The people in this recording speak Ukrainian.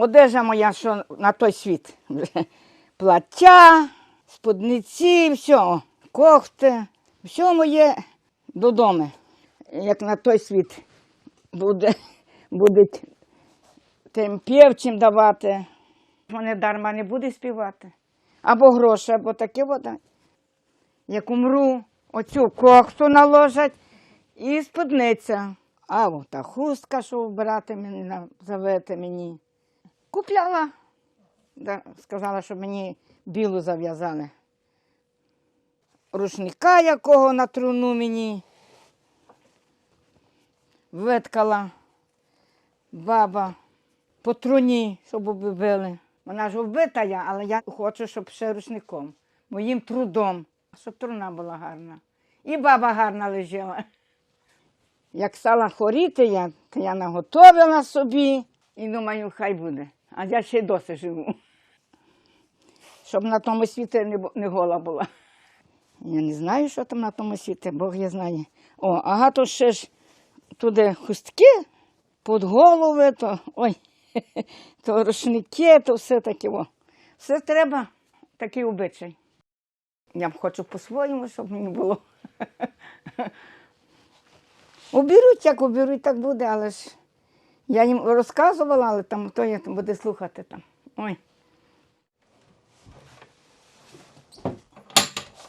Одежа моя, що на той світ. Плаття, спідниці, все, кофти, все моє додому. Як на той світ буде, будуть тим півчим давати. Вони дарма не буде співати. Або гроші, або таке вода. Як умру, оцю кохту наложать і спідниця. А та хустка, що вбирати мені, завете мені. Купляла. Да, сказала, що мені білу зав'язали. Рушника якого на труну мені. Веткала баба по труні, щоб убили. Вона ж вбита я, але я хочу, щоб ще рушником, моїм трудом, щоб труна була гарна. І баба гарна лежала. Як стала хворіти, я, то я наготовила собі і думаю, хай буде. А я ще й досі живу. Щоб на тому світі не, гола була. Я не знаю, що там на тому світі, Бог я знає. О, ага, то ще ж туди хустки під голови, то ой, то рушники, то все таке. О. Все треба, такий обичай. Я б хочу по-своєму, щоб мені було. Уберуть, як уберуть, так буде, але ж я їм розказувала, але там хто я буде слухати там. Ой.